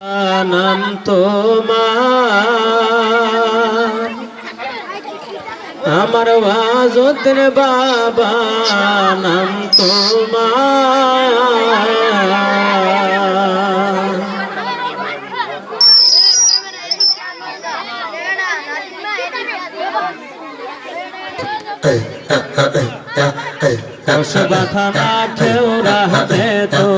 নাম তোমার আমার ওয়াজতের বাবা নাম তোমার কসবাখানা খেউ রাহতে মহাজান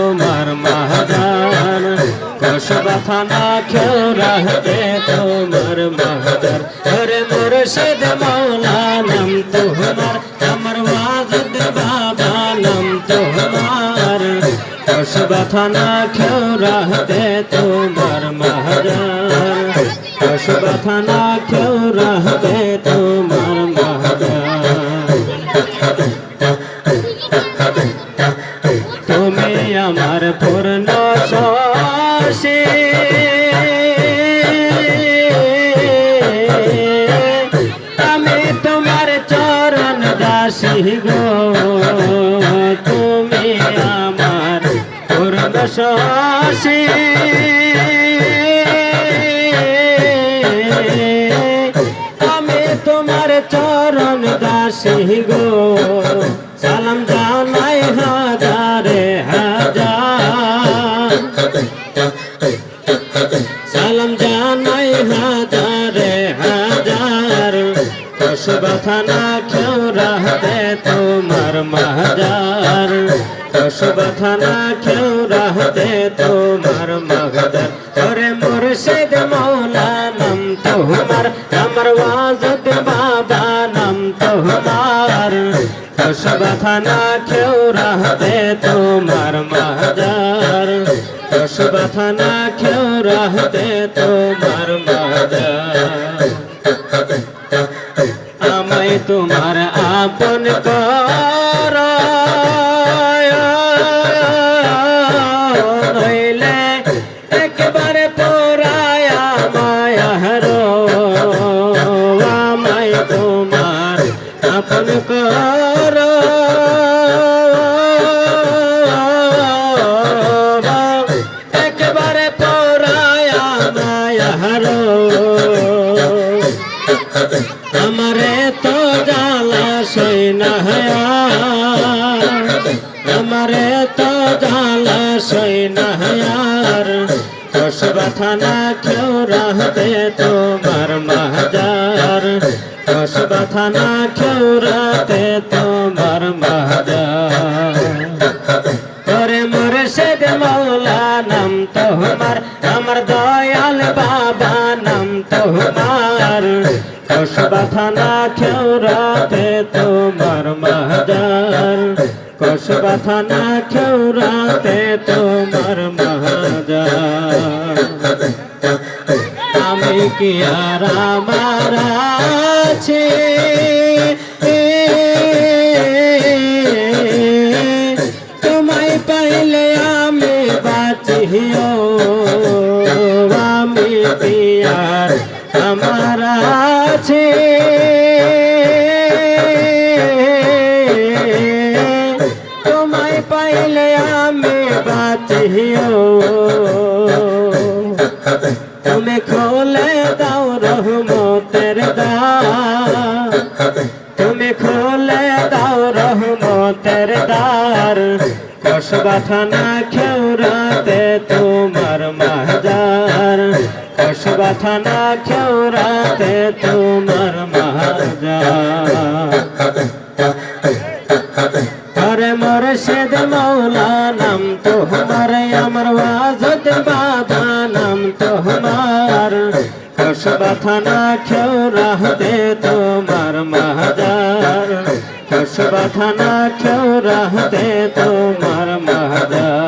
কসবাখানা খেউ রাহতে তোমার মহাজান হরে মুর্শিদ মৌলা নাম তোমার, আমার ওয়াজদ বাবা নাম তোমার। কসবাখানা খেউ রাহতে তোমার মহাজান কসবাখানা খেউ রাহতে তোমার মহাজান তুমি আমার পূর্ণ দাসী গো, তুমি আমার পূর্ণ আমি তোমার চরণ দাসী গো, সালাম জানাই হাজারে হাজার। সালাম জানাই হাজারে হাজার। কসবাখানা খেউ রাহতে তোমার মহাজার। কসবাখানা খেউ রাহতে তোমার মহাজার। ওরে মুর্শিদ মৌলা, নাম তোমার আমার ওয়াজত বাবা, নাম তোমার কসবাখানা খেউ রাহতে তোমার মহাজার। কসবাখানা খেউ রাহতে তোমার মহাজার। আমায় তোমার আপন কর নইলে একবারে পোড়ায় মায়ার আমায় তোমার আপন কর আমারে তো জালা সই না আমারে তো জালা সই না কসবা থানা কেউ রাহতে তোমার মহাজার কসবা থানা কেউ রাতে তোমার মহাজার করে মুর্শিদ মৌলা, নাম তোমার আমার দয়াল বাবা কসবা থানা খেউরাতে তোমার মহাজার কসবা থানা খেউরাতে তোমার মহাজার আমি কি আর আমার আছে? তোমায় পাইলে আমি বাঁচিও। আমি পিয়ার আমার আছে। তোমায় পাইলে আমি বাঁচিও। তুমি খোলে দাও রহমতের দ্বার। তুমি খোলে দাও রহমতের দ্বার। কসবা থানা খেউরাতে তোমার মাজার। থানা খেউরাতে তোমার মাজার আরে মুর্শিদ মৌলা, নাম তোমার আমার ওয়াজত বাবা, নাম তোমার থানা খেউ রাহতে তোমার মহাজার। থানা খেউ রাহতে তোমার মহাজার।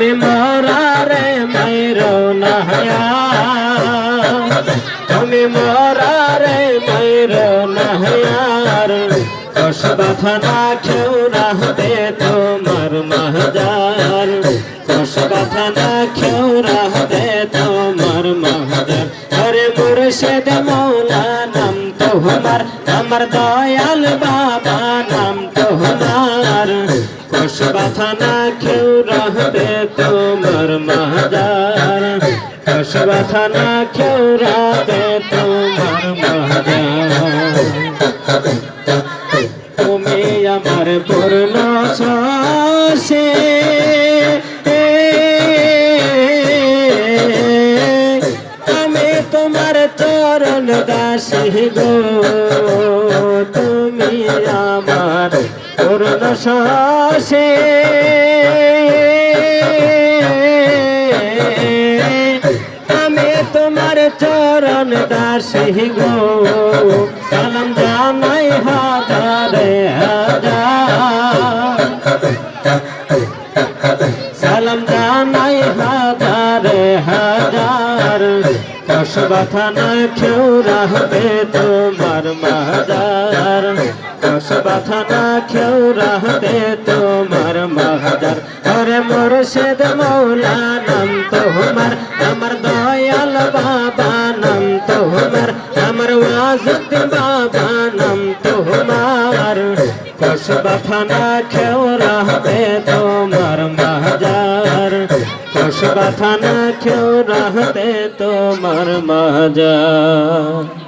তুমি মরা মায়া তুমি মরারে মায়ের নাহার কষ ব্যথা না খেউ রাহবে তোমার মহাজার। কষ ব্যথা না খেউ রাহবে তোমার মহাজার। হরে মুর্শিদ মৌলা, নাম তোমার আমার। দয়াল বাবা, নাম তোমার না খেউ রাহবে তোমার মহাজার ব্যথা না খেউ রাহবে তোমার মহাজার তুমি আমার পূর্ণ সে আমি তোমার চরণ দাসী গো, তুমি আমার পূর্ণ আমি তোমার চরণ দাসী গো। সালাম জানাই হাজারে হাজার। সালাম জানাই হাজারে হাজার। ব্যথা না কেউ রাহবে তোমার মাজার। না কেউ রাহবে তোমার মাজার আরে মুর্শিদ মৌলা নাম তোমার আমার দয়াল বাবা নাম তোমার আমার ওয়াজুদ্দিন বাবা নাম তোমার না কেউ রাহবে তোমার ব্যথা না কেউ রাহবে তোমার মাজার